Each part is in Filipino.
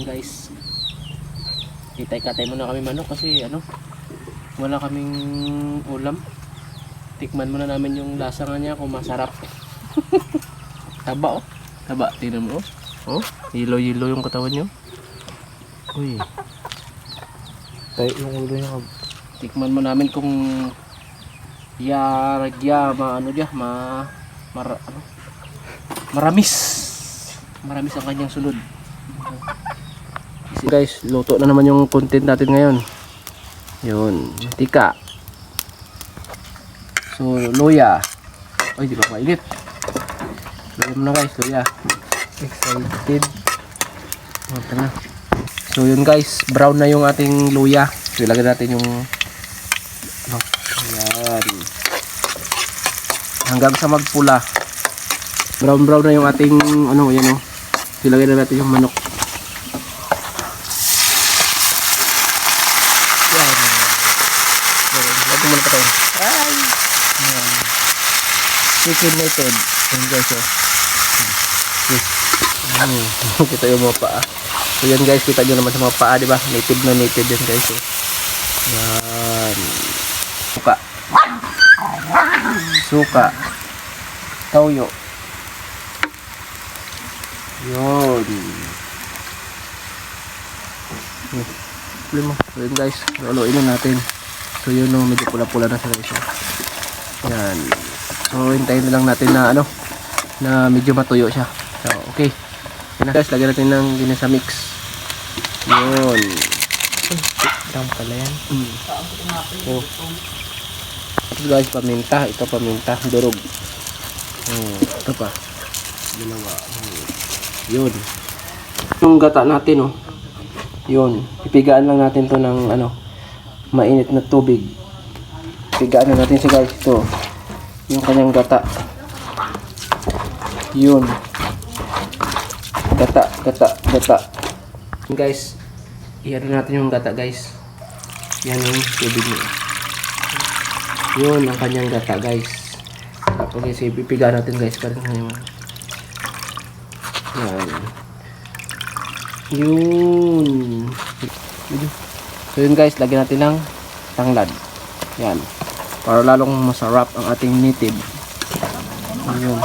guys. Itay-katay muna kami manok kasi ano, wala kaming ulam. Tikman muna namin yung lasa nga niya kung masarap. Taba oh. Taba, tingnan mo oh. Oh, yelo-yelo yung katawan niyo. Uy, Tayo yung ulo niya. tikman mo namin kung yaragya, ma ano dia, ma mar, ano, maramis. Maramis ang kanyang sunod. Guys, luto na naman yung content natin ngayon. Yun, tika. So, luya. Ay, di ba mainit? Luya mo na guys, luya. Excited. Oh, ito na. So yun guys, brown na yung ating luya. So ilagay natin yung ano, ayan. Hanggang sa magpula. Brown brown na yung ating ano, yan oh. So, ilagay na natin yung manok. Yan. Yan. Lagyan mo na pa tayo. Ay! Yan. Chicken nated. Yan guys oh. Hmm. kita yung mga paa. So yan guys, kita nyo naman sa mga paa, di ba? Native na native yan guys. Oh. Yan. Suka. Suka. Toyo. Yun. So yun guys, luluin na natin. So yun no, medyo pula-pula na sa guys. oh. Yan. So hintayin na lang natin na ano, na medyo matuyo siya. So, okay. Yan na guys, lagyan natin ng ginisa mix. Yun. Dam pala yan. Mm. Oh. Ito guys, paminta. Ito paminta. Durog. Oh, ito pa. Dalawa. Oh. Yun. Yung gata natin, oh. Yun. Pipigaan lang natin to ng, ano, mainit na tubig. Pigaan na natin siya guys. Ito. Yung kanyang gata. Yun. Gata, gata, gata. Yun, guys. Iyan natin yung gata guys. Yan yung tubig niya. Yun ang kanyang gata guys. Tapos guys, ipipiga natin guys. Para sa kanyang Yan. Yun. So yun guys, lagyan natin ng tanglad. Yan. Para lalong masarap ang ating native. Yun.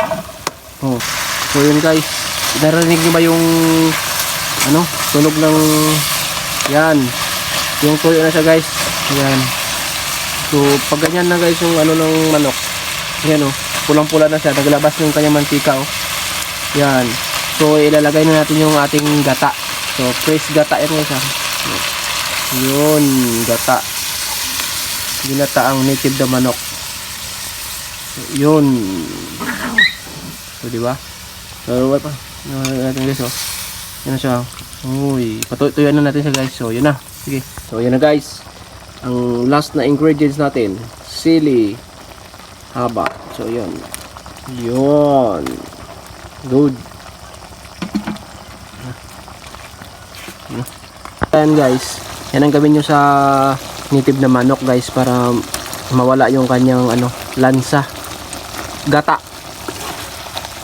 Oh. So yun guys, narinig niyo ba yung ano, tunog ng yan. Yung tuyo na siya guys. Yan. So pag ganyan na guys yung ano ng manok. Yan oh. Pulang-pula na siya. Naglabas yung kanyang mantika oh. Yan. So ilalagay na natin yung ating gata. So fresh gata yan guys ah. Yun, gata. Ginata ang native na manok. So, yun. So, di ba? So, what pa? Ano natin guys, oh. Yan na siya. Uy, patuyuan na natin siya guys. So, yun na. Sige. So, yun na guys. Ang last na ingredients natin. Sili. Haba. So, yun. Yun. Good. Ayan guys. Yan ang gawin nyo sa native na manok guys para mawala yung kanyang ano, lansa. Gata.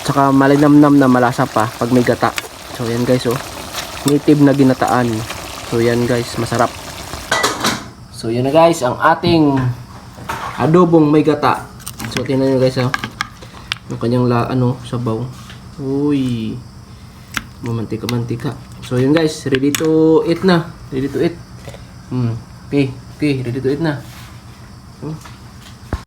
Tsaka malinamnam na malasa pa pag may gata. So yan guys oh. Native na ginataan. So yan guys, masarap. So yan na guys, ang ating adobong may gata. So tingnan nyo guys oh. Yung kanyang la, ano, sabaw. Uy. Mamantika-mantika. So yun guys, ready to eat na. Ready to eat. Hmm. Okay, okay, ready to eat na. Hmm.